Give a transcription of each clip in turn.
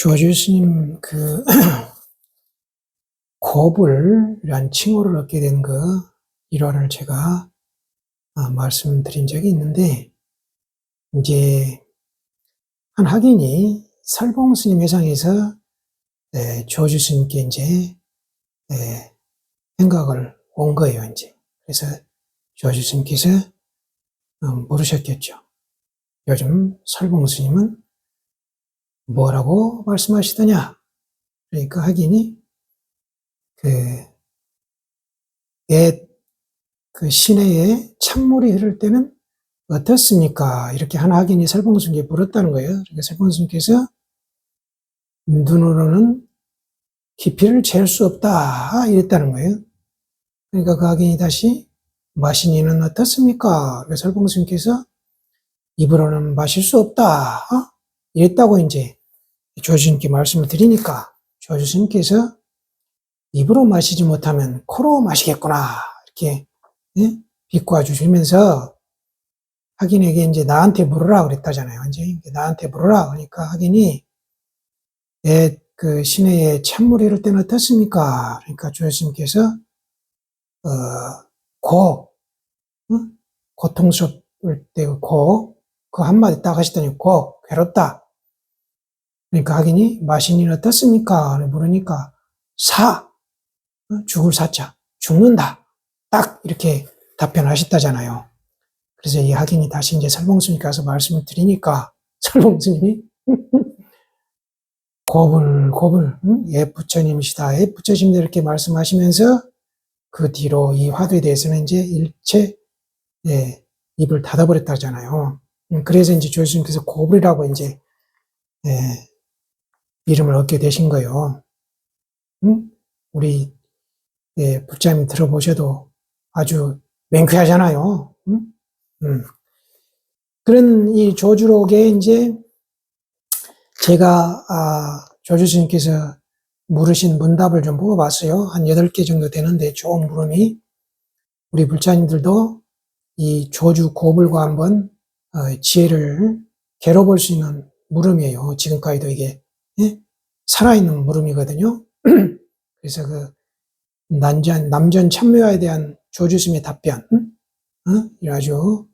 조주 스님 그 고불이란 칭호를 얻게 된 그 일화를 제가 아, 말씀드린 적이 있는데 이제 한 학인이 설봉 스님 회상에서 네, 조주 스님께 이제 네, 생각을 온 거예요 이제 그래서 조주 스님께서 어, 물으셨겠죠. 요즘 설봉 스님은 뭐라고 말씀하시더냐? 그러니까 학인이 그, 애, 그 시내에 찬물이 흐를 때는 어떻습니까? 이렇게 한 학인이 설봉수님께 물었다는 거예요. 그러니까 설봉수님께서 눈으로는 깊이를 잴 수 없다. 이랬다는 거예요. 그러니까 그 학인이 다시 마시니는 어떻습니까? 그래서 설봉수님께서 입으로는 마실 수 없다. 이랬다고 이제 조주님께 말씀을 드리니까 조주님께서 입으로 마시지 못하면 코로 마시겠구나 이렇게 예? 비꼬아 주시면서 학인에게 이제 나한테 물으라 그랬다잖아요. 이제 나한테 물으라 그러니까 학인이 내그 시내에 찬물이 흐를 때는 어떻습니까? 그러니까 주님께서 어, 고 응? 고통스러울 때 고 그 한마디 딱 하시더니 고 괴롭다. 그러니까 학인이 마신이는 어떻습니까? 물으니까 사 어? 죽을 사자 죽는다 딱 이렇게 답변하셨다잖아요. 그래서 이 학인이 다시 이제 설봉스님 가서 말씀을 드리니까 설봉스님이 고불 고불 응? 예 부처님이시다 예 부처님 이렇게 말씀하시면서 그 뒤로 이 화두에 대해서는 이제 일체 예, 입을 닫아버렸다잖아요. 음, 그래서 이제 조수님께서 고불이라고 이제 예, 이름을 얻게 되신 거예요. 응? 우리 예, 부처님 들어보셔도 아주 맹쾌하잖아요. 응? 음. 그런 이 조주록에 이제 제가 아, 조주스님께서 물으신 문답을 좀 뽑아봤어요. 한 8개 정도 되는데 좋은 물음이 우리 불자님들도 이 조주 고불과 한번 어, 지혜를 괴로볼 수 있는 물음이에요. 지금까지도 이게 예? 살아있는 물음이거든요. 그래서 그 난전 남전 참묘에 대한 조주스님의 답변, 어? 아주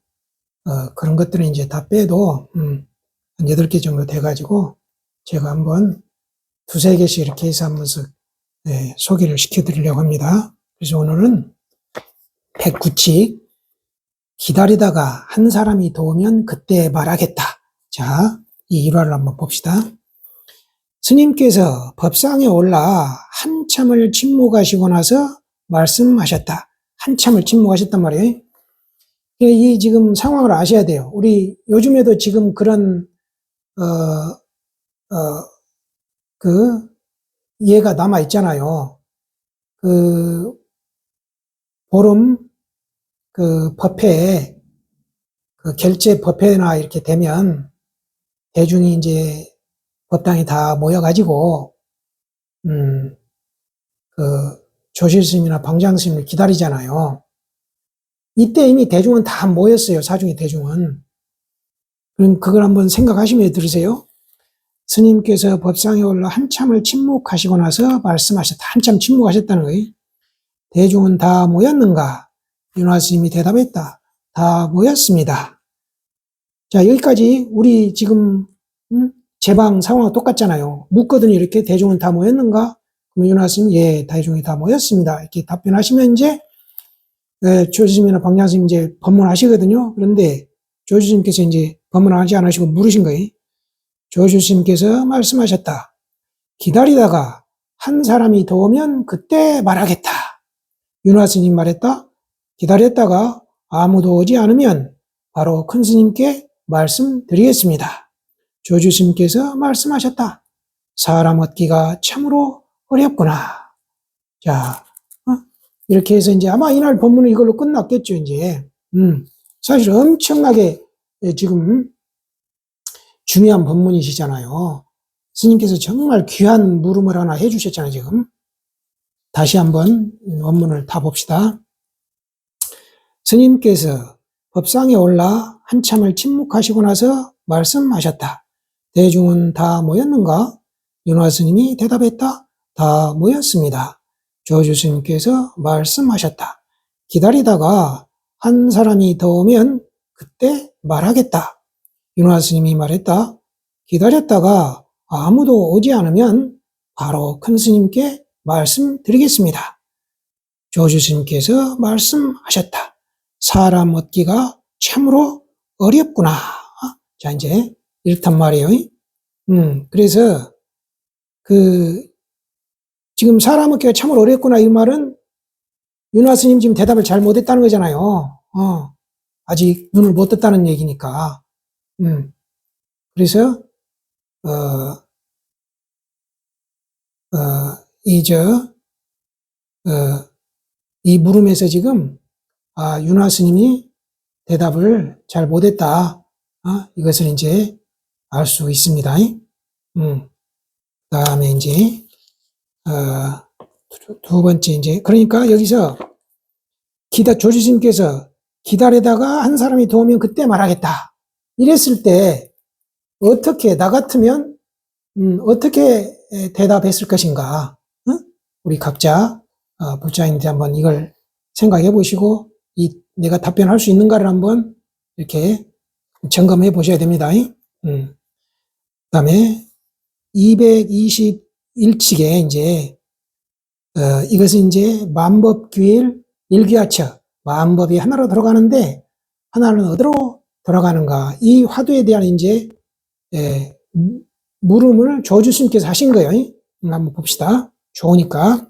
어, 그런 것들은 이제 다 빼도 음, 한 8개 정도 돼가지고 제가 한번 두세 개씩 이렇게 해서 한 번씩 네, 소개를 시켜드리려고 합니다. 그래서 오늘은 109칙 기다리다가 한 사람이 도우면 그때 말하겠다. 자, 이 일화를 한번 봅시다. 스님께서 법상에 올라 한참을 침묵하시고 나서 말씀하셨다. 한참을 침묵하셨단 말이에요. 이 지금 상황을 아셔야 돼요. 우리 요즘에도 지금 그런 어, 어, 그 예가 남아 있잖아요. 그 보름 그 법회에 그 결제 법회나 이렇게 되면 대중이 이제 법당에 다 모여가지고 음 그 조실스님이나 방장스님을 기다리잖아요. 이때 이미 대중은 다 모였어요. 사중의 대중은. 그럼 그걸 한번 생각하시며 들으세요. 스님께서 법상에 올라 한참을 침묵하시고 나서 말씀하셨다. 한참 침묵하셨다는 거예요. 대중은 다 모였는가? 윤화 스님이 대답했다. 다 모였습니다. 자, 여기까지 우리 지금 음? 제방 상황과 똑같잖아요. 묻거든요. 이렇게 대중은 다 모였는가? 그럼 윤화 스님, 예, 대중이 다 모였습니다. 이렇게 답변하시면 이제 예, 조지스님이나 방장스님 이제 법문하시거든요. 그런데 조지스님께서 이제 법문하지 않으시고 물으신 거예요. 조주스님께서 말씀하셨다. 기다리다가 한 사람이 더 오면 그때 말하겠다. 윤화 스님 말했다. 기다렸다가 아무도 오지 않으면 바로 큰 스님께 말씀드리겠습니다. 조주스님께서 말씀하셨다. 사람 얻기가 참으로 어렵구나. 자, 어? 이렇게 해서 이제 아마 이날 본문은 이걸로 끝났겠죠, 이제. 음, 사실 엄청나게 지금 중요한 본문이시잖아요. 스님께서 정말 귀한 물음을 하나 해주셨잖아요, 지금. 다시 한번 원문을 다 봅시다. 스님께서 법상에 올라 한참을 침묵하시고 나서 말씀하셨다. 대중은 다 모였는가? 윤화 스님이 대답했다. 다 모였습니다. 조주 스님께서 말씀하셨다. 기다리다가 한 사람이 더 오면 그때 말하겠다. 윤화 스님이 말했다. 기다렸다가 아무도 오지 않으면 바로 큰 스님께 말씀드리겠습니다. 조주 스님께서 말씀하셨다. 사람 얻기가 참으로 어렵구나. 자, 이제 이렇단 말이에요. 음, 그래서 그 지금 사람 얻기가 참으로 어렵구나 이 말은 윤화 스님 지금 대답을 잘 못했다는 거잖아요. 어, 아직 눈을 못 떴다는 얘기니까. 음, 그래서 어, 어, 이저 어, 이 물음에서 지금 아, 윤화 스님이 대답을 잘 못했다. 아, 이것을 이제 알 수 있습니다. 음, 다음에 이제 어, 두- 두 번째 이제 그러니까 여기서 기다 조주님께서 기다리다가 한 사람이 더 오면 그때 말하겠다. 이랬을 때 어떻게 나 같으면 음, 어떻게 에, 대답했을 것인가? 응? 우리 각자 어, 불자인데 한번 이걸 생각해 보시고 이 내가 답변할 수 있는가를 한번 이렇게 점검해 보셔야 됩니다. 음. 그다음에 221칙에 이제 어, 이것은 이제 만법 규일 일기하처 만법이 하나로 들어가는데 하나는 어디로 돌아가는가 이 화두에 대한 이제 예, 무- 물음을 조주스님께서 하신 거예요. 음, 한번 봅시다. 좋으니까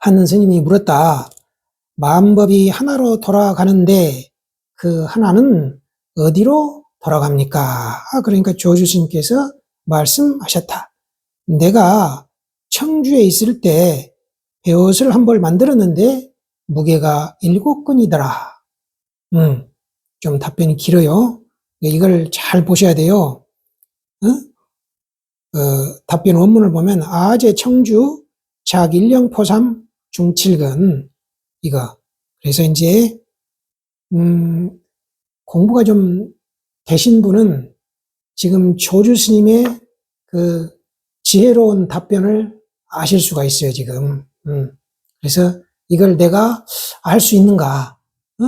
한 스님이 물었다. 만법이 하나로 돌아가는데 그 하나는 어디로 돌아갑니까? 아, 그러니까 조주스님께서 말씀하셨다. 내가 청주에 있을 때 배옷을 한 벌 만들었는데 무게가 일곱 근이더라. 음, 좀 답변이 길어요. 이걸 잘 보셔야 돼요. 응? 어, 답변 원문을 보면 아제 청주 작 일령 포삼 중칠근 이거 그래서 이제 음, 공부가 좀 되신 분은 지금 조주 스님의 그 지혜로운 답변을 아실 수가 있어요 지금 음, 그래서 이걸 내가 알 수 있는가 어?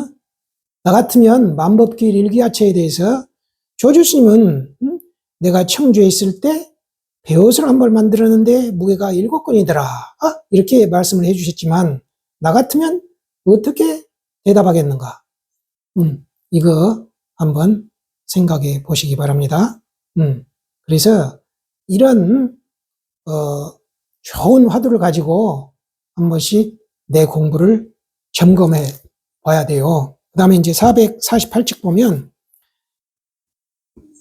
나 같으면 만법길 일기야체에 대해서 조주 스님은 음, 내가 청주에 있을 때 배옷을 한 벌 만들었는데 무게가 일곱 건이더라. 아, 이렇게 말씀을 해주셨지만 나 같으면 어떻게 대답하겠는가? 음, 이거 한번 생각해 보시기 바랍니다. 음, 그래서 이런 어, 좋은 화두를 가지고 한 번씩 내 공부를 점검해 봐야 돼요. 그 다음에 이제 448쪽 보면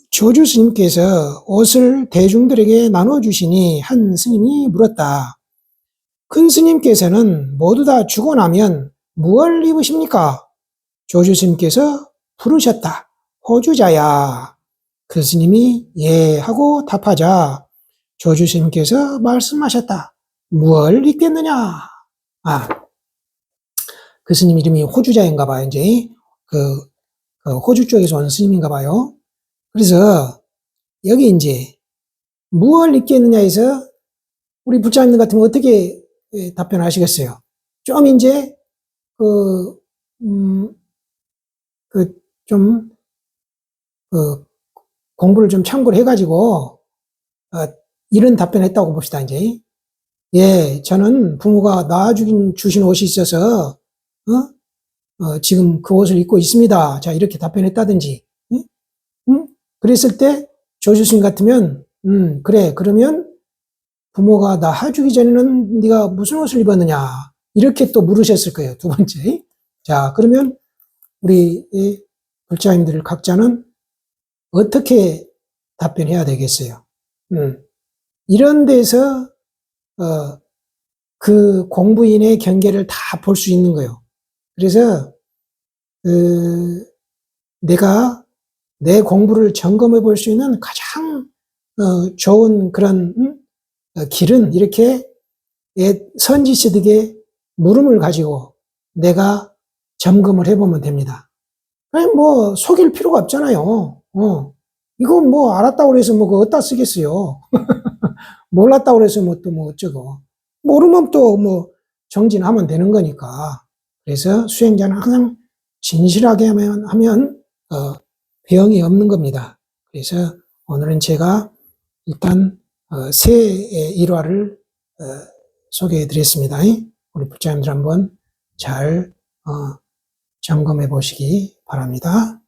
조주 스님께서 옷을 대중들에게 나눠주시니 한 스님이 물었다. 큰 스님께서는 모두 다 죽고 나면 무얼 입으십니까? 조주 스님께서 부르셨다. 호주자야. 그 스님이 예 하고 답하자 조주 스님께서 말씀하셨다. 무얼 입겠느냐? 아, 그 스님 이름이 호주자인가 봐요. 이제 그, 그 호주 쪽에서 온 스님인가 봐요. 그래서 여기 이제 무엇을 입겠느냐 해서 우리 부처님 같으면 어떻게 예, 답변하시겠어요? 좀 이제 그, 음, 그, 좀, 그, 공부를 좀 참고를 해가지고, 어, 이런 답변 했다고 봅시다, 이제. 예, 저는 부모가 낳아주긴 주신 옷이 있어서, 어? 어, 지금 그 옷을 입고 있습니다. 자, 이렇게 답변했다든지, 응? 응? 그랬을 때 조주스님 같으면 음 그래 그러면 부모가 나 해주기 전에는 네가 무슨 옷을 입었느냐 이렇게 또 물으셨을 거예요 두 번째 자 그러면 우리 이 불자님들 각자는 어떻게 답변해야 되겠어요 음 이런 데서 어 그 공부인의 경계를 다 볼 수 있는 거예요 그래서 그 내가 내 공부를 점검해 볼 수 있는 가장 어, 좋은 그런 음? 어, 길은 이렇게 옛 선지시득의 물음을 가지고 내가 점검을 해보면 됩니다. 아니 뭐 속일 필요가 없잖아요. 어. 이거 뭐 알았다고 해서 뭐 그거 어디다 쓰겠어요. 몰랐다고 그래서 뭐 또 뭐 어쩌고. 모르면 또 뭐 정진하면 되는 거니까. 그래서 수행자는 항상 진실하게 하면, 하면, 어, 병이 없는 겁니다. 그래서 오늘은 제가 일단, 어, 새의 일화를, 어, 소개해 드렸습니다. 우리 부자님들 한번 잘, 어, 점검해 보시기 바랍니다.